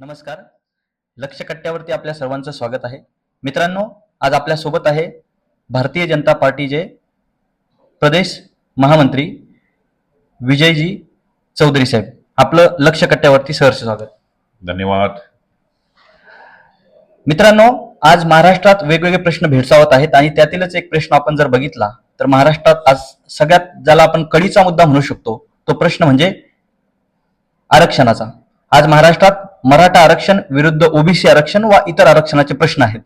नमस्कार. लक्ष कट्ट्यावरती आपल्या सर्वांचं स्वागत आहे. मित्रांनो आज आपल्यासोबत आहे भारतीय जनता पार्टीचे प्रदेश महामंत्री विजयजी चौधरी साहेब. आपलं लक्ष कट्ट्यावरती सहर्ष स्वागत. धन्यवाद. मित्रांनो आज महाराष्ट्रात वेगवेगळे प्रश्न भेडसावत आहेत आणि त्यातीलच एक प्रश्न आपण जर बघितला तर महाराष्ट्रात आज सगळ्यात ज्याला आपण कळीचा मुद्दा म्हणू शकतो तो प्रश्न म्हणजे आरक्षणाचा. आज महाराष्ट्रात मराठा आरक्षण विरुद्ध ओबीसी आरक्षण व इतर आरक्षणाचे प्रश्न आहेत.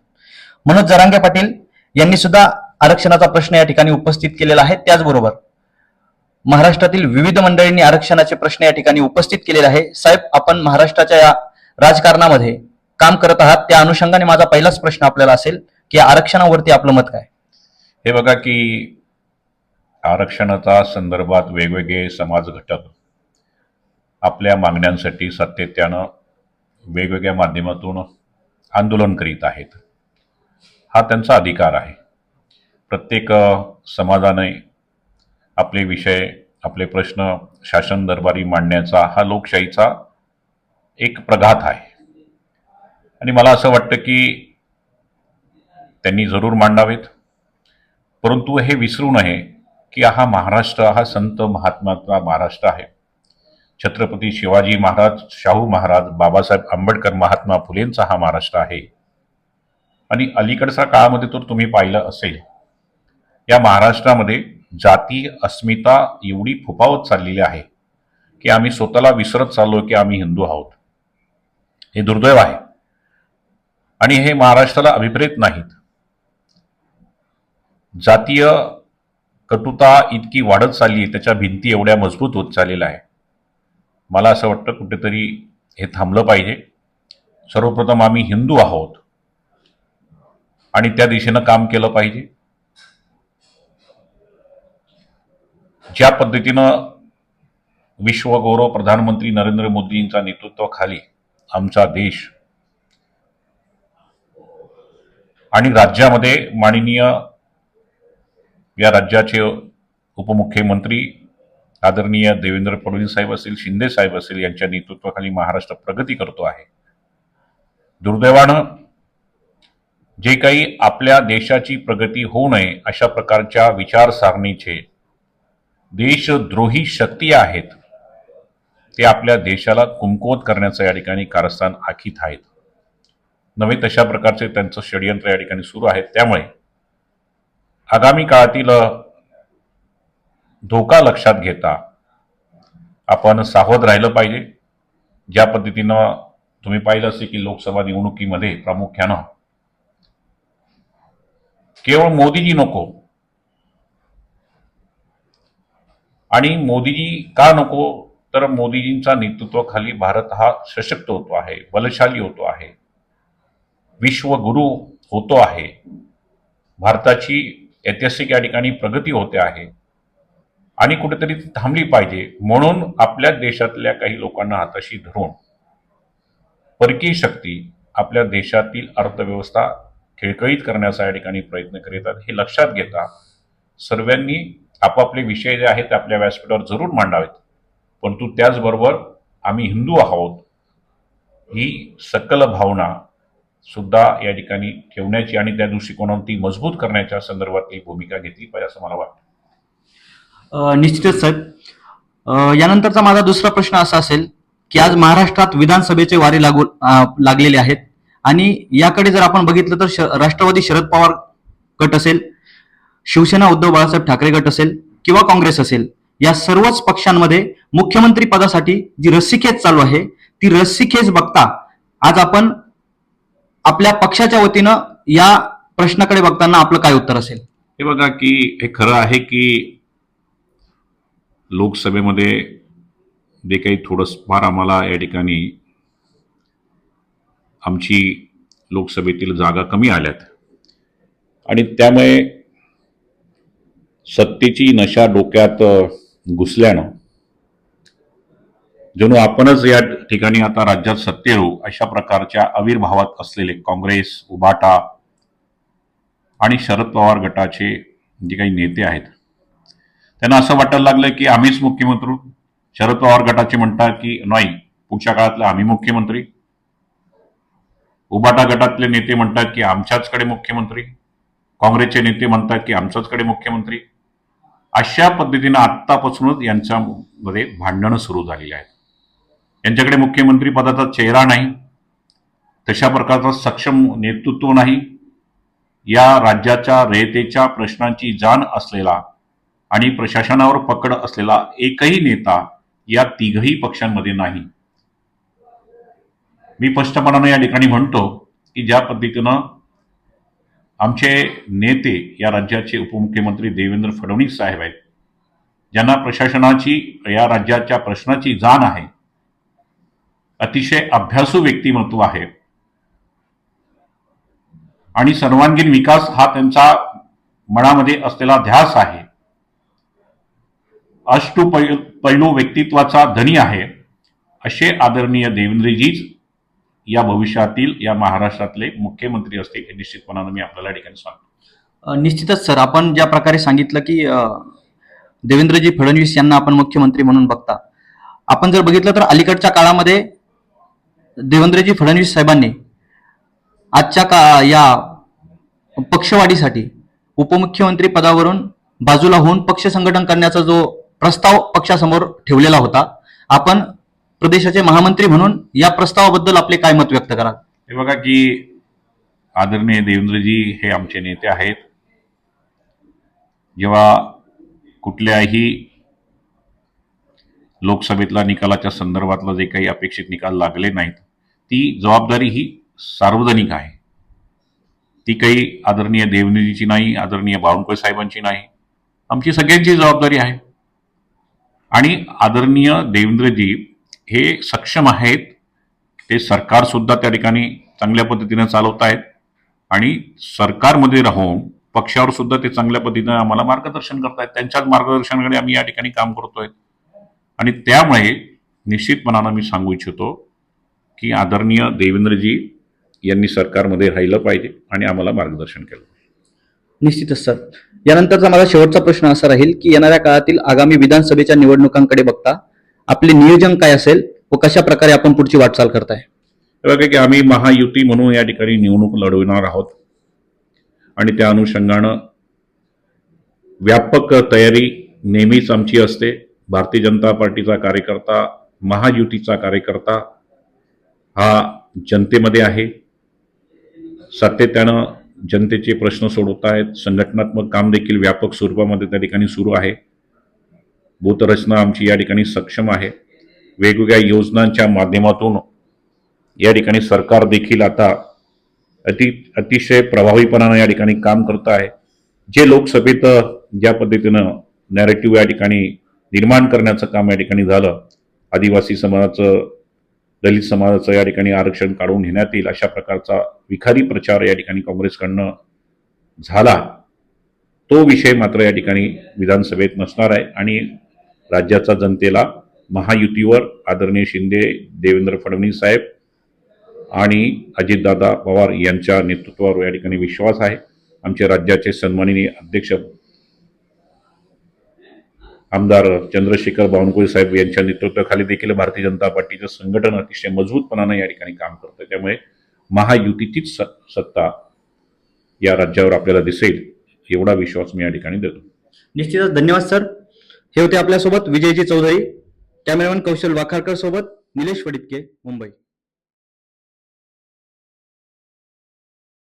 मनोज जरांगे पाटील यांनी सुद्धा आरक्षणाचा प्रश्न या ठिकाणी उपस्थित केलेला आहे. त्याचबरोबर महाराष्ट्रातील विविध मंडळींनी आरक्षणाचे प्रश्न या ठिकाणी उपस्थित केलेले आहे. साहेब आपण महाराष्ट्राच्या या राजकारणामध्ये काम करत आहात. त्या अनुषंगाने माझा पहिलाच प्रश्न आपल्याला असेल की आरक्षणावरती आपलं मत काय? हे बघा की आरक्षणाच्या संदर्भात वेगवेगळे समाज घटक आपल्या मागण्यांसाठी सातत्यानं वेगवेगळ्या माध्यमातून आंदोलन करीत आहेत. हा त्यांचा अधिकार आहे. प्रत्येक समाजाने आपले विषय आपले प्रश्न शासन दरबारी मांडण्याचा हा लोकशाहीचा एक प्रघात आहे. आणि मला असं वाटतं की त्यांनी जरूर मांडावेत. परंतु हे विसरू नये की हा महाराष्ट्र हा संत महात्माचा महाराष्ट्र आहे. छत्रपती शिवाजी महाराज शाहू महाराज बाबासाहेब आंबेडकर महात्मा फुलेंचा हा महाराष्ट्र आहे. आणि अलीकडच्या काळामध्ये तर तुम्ही पाहिलं असेल या महाराष्ट्रामध्ये जाती अस्मिता एवढी फुपावत चाललेली आहे की आम्ही स्वतःला विसरत चाललो की आम्ही हिंदू आहोत. हे दुर्दैव आहे. आणि हे महाराष्ट्राला अभिप्रेत नाहीत. जातीय कटुता इतकी वाढत चालली आहे त्याच्या भिंती एवढ्या मजबूत होत चाललेल्या आहे मला असं वाटतं कुठेतरी हे थांबलं पाहिजे. सर्वप्रथम आम्ही हिंदू आहोत. आणि त्या दिशेनं काम केलं पाहिजे. ज्या पद्धतीनं विश्वगौरव प्रधानमंत्री नरेंद्र मोदींच्या नेतृत्वाखाली आमचा देश आणि राज्यामध्ये माननीय या राज्याचे उपमुख्यमंत्री आदरणीय देवेंद्र फडणवीस साहेब असतील शिंदे साहेब असेल यांच्या नेतृत्वाखाली महाराष्ट्र प्रगती करतो आहे. दुर्दैवानं जे काही आपल्या देशाची प्रगती होऊ नये अशा प्रकारच्या विचारसारणीचे देशद्रोही शक्ती आहेत ते आपल्या देशाला कुमकुवत करण्याचं या ठिकाणी कारस्थान आखीत आहेत. नवे तशा प्रकारचे त्यांचं षडयंत्र या ठिकाणी सुरू आहे त्यामुळे आगामी काळातील धोका लक्षात घेता आपण सावध राहिलं पाहिजे. ज्या पद्धतीनं तुम्ही पाहिलं असेल की लोकसभा निवडणुकीमध्ये प्रामुख्यानं केवळ मोदीजी नको. आणि मोदीजी का नको? तर मोदीजींचा नेतृत्वाखाली भारत हा सशक्त होतो आहे बलशाली होतो आहे. विश्वगुरु होतो आहे. भारताची ऐतिहासिक या ठिकाणी प्रगती होते आहे. आणि कुठेतरी ती थांबली पाहिजे. म्हणून आपल्या देशातल्या काही लोकांना हाताशी धरून परकीय शक्ती आपल्या देशातील अर्थव्यवस्था खिळखळीत करण्याचा या ठिकाणी प्रयत्न करीतात हे लक्षात घेता सर्वांनी आपापले विषय जे आहेत ते आपल्या व्यासपीठावर जरूर मांडावेत. परंतु त्याचबरोबर आम्ही हिंदू आहोत ही सकल भावना सुद्धा या ठिकाणी ठेवण्याची आणि त्या दृष्टिकोनातून ती मजबूत करण्याच्या संदर्भातली भूमिका घेतली पाहिजे असं मला वाटतं. निश्चितच साहेब. यानंतरचा माझा दुसरा प्रश्न असा असेल की आज महाराष्ट्रात विधानसभेचे वारे लागू लागलेले आहेत. आणि याकडे जर आपण बघितलं तर श- राष्ट्रवादी शरद पवार गट असेल शिवसेना उद्धव बाळासाहेब ठाकरे गट असेल किंवा काँग्रेस असेल या सर्वच पक्षांमध्ये मुख्यमंत्री पदासाठी जी रस्सीखेच चालू आहे ती रस्सीखेच बघता आज आपण आपल्या पक्षाच्या वतीनं या प्रश्नाकडे बघताना आपलं काय उत्तर असेल? हे बघा की हे खरं आहे की लोकसभेमध्ये जे काही थोडंफार आम्हाला या ठिकाणी आमची लोकसभेतील जागा कमी आल्यात. आणि त्यामुळे सत्तेची नशा डोक्यात घुसल्यानं जणू आपणच या ठिकाणी आता राज्यात सत्ते अशा प्रकारच्या आविर्भावात असलेले काँग्रेस उबाटा आणि शरद पवार गटाचे जे काही नेते आहेत त्यांना असं वाटायला लागलं की आम्हीच मुख्यमंत्री. शरद पवार गटाचे म्हणतात की नाही पुढच्या काळातला आम्ही मुख्यमंत्री. उबाटा गटातले नेते म्हणतात की आमच्याचकडे मुख्यमंत्री. काँग्रेसचे नेते म्हणतात की आमच्याचकडे मुख्यमंत्री. अशा पद्धतीनं आत्तापासूनच यांच्यामध्ये भांडणं सुरू झालेली आहेत. यांच्याकडे मुख्यमंत्री पदाचा चेहरा नाही. तशा प्रकारचा सक्षम नेतृत्व नाही. या राज्याच्या रयतेच्या प्रश्नांची जाण असलेला आणि प्रशासनावर पकड असलेला एकही नेता या तिघही पक्षांमध्ये नाही. मी स्पष्टपणाने या ठिकाणी म्हणतो की ज्या पद्धतीनं आमचे नेते या राज्याचे उपमुख्यमंत्री देवेंद्र फडणवीस साहेब आहेत ज्यांना प्रशासनाची या राज्याच्या प्रश्नाची जाण आहे अतिशय अभ्यासू व्यक्तिमत्व आहे. आणि सर्वांगीण विकास हा त्यांचा मनामध्ये असलेला ध्यास आहे. अष्टू पै- पैलू व्यक्तित्वाचा धनी आहे असे आदरणीय देवेंद्रजीच या भविष्यातील या महाराष्ट्रातले मुख्यमंत्री असतील हे निश्चितपणानं मी आपल्याला ठिकाणी सांगतो. निश्चितच सर. आपण ज्या प्रकारे सांगितलं की देवेंद्रजी फडणवीस यांना आपण मुख्यमंत्री म्हणून बघता. आपण जर बघितलं तर अलीकडच्या काळामध्ये देवेंद्रजी फडणवीस साहेबांनी आजच्या का या पक्षवाढीसाठी उपमुख्यमंत्री पदावरून बाजूला होऊन पक्ष संघटन करण्याचा जो प्रस्ताव पक्षासमोर ठेवलेला होता. आपण प्रदेशाचे महामंत्री म्हणून या प्रस्तावाबद्दल आपले काय मत व्यक्त कराल? हे बघा की आदरणीय देवेंद्रजी हे आमचे नेते आहेत. जेव्हा कुठल्याही लोकसभेतला निकालाच्या संदर्भातलं जे काही अपेक्षित निकाल लागले नाहीत ती जबाबदारी ही सार्वजनिक आहे. ती काही आदरणीय देवनिधीची नाही आदरणीय बावनकुळे साहेबांची नाही. आमची सगळ्यांची जबाबदारी आहे. आणि आदरणीय देवेंद्रजी हे सक्षम आहेत. ते सरकारसुद्धा त्या ठिकाणी चांगल्या पद्धतीनं चालवत आहेत आणि सरकारमध्ये राहून पक्षावर सुद्धा ते चांगल्या पद्धतीनं आम्हाला मार्गदर्शन करतायत. त्यांच्याच मार्गदर्शनाकडे आम्ही या ठिकाणी काम करतोय आणि त्यामुळे निश्चितपणानं मी सांगू इच्छितो की आदरणीय देवेंद्रजी यांनी सरकारमध्ये राहिलं पाहिजे आणि आम्हाला मार्गदर्शन केलं निश्चितच सर. यानंतरचा माझा शेवटचा प्रश्न असा राहील की येणाऱ्या काळातील आगामी विधानसभेच्या निवडणुकांकडे बघता आपले नियोजन काय असेल व कशा प्रकारे आपण पुढची वाटचाल करताय? बघा की आम्ही महायुती म्हणून या ठिकाणी निवडणूक लढविणार आहोत. आणि त्या अनुषंगानं व्यापक तयारी नेहमीच आमची असते. भारतीय जनता पार्टीचा कार्यकर्ता महायुतीचा कार्यकर्ता हा जनतेमध्ये आहे. सातत्यानं जनतेचे प्रश्न सोडवत आहेत. संघटनात्मक काम देखील व्यापक स्वरूपामध्ये त्या ठिकाणी सुरू आहे. भूतरचना आमची या ठिकाणी सक्षम आहे. वेगवेगळ्या योजनांच्या माध्यमातून या ठिकाणी सरकार देखील आता अति अतिशय प्रभावीपणानं या ठिकाणी काम करत आहे. जे लोकसभेत ज्या पद्धतीनं नॅरेटिव्ह या ठिकाणी निर्माण करण्याचं काम या ठिकाणी झालं आदिवासी समाजाचं दलित समाजाचं या ठिकाणी आरक्षण काढून घेण्यात येईल अशा प्रकारचा विखारी प्रचार या ठिकाणी काँग्रेसकडनं झाला. तो विषय मात्र या ठिकाणी विधानसभेत नसणार आहे आणि राज्याचा जनतेला महायुतीवर आदरणीय शिंदे देवेंद्र फडणवीस साहेब आणि अजितदादा पवार यांच्या नेतृत्वावर या ठिकाणी विश्वास आहे. आमचे राज्याचे सन्माननीय अध्यक्ष आमदार चंद्रशेखर बावनकुळे साहेब यांच्या नेतृत्वाखाली देखील भारतीय जनता पार्टीचं संघटन अतिशय मजबूतपणानं या ठिकाणी काम करतं त्यामुळे महायुतीचीच स- सत्ता या राज्यावर आपल्याला दिसेल एवढा विश्वास मी या ठिकाणी देतो. निश्चितच. धन्यवाद सर. हे होते आपल्यासोबत विजयजी चौधरी कॅमेरामॅन कौशल वाखारकर सोबत निलेश फडितके मुंबई.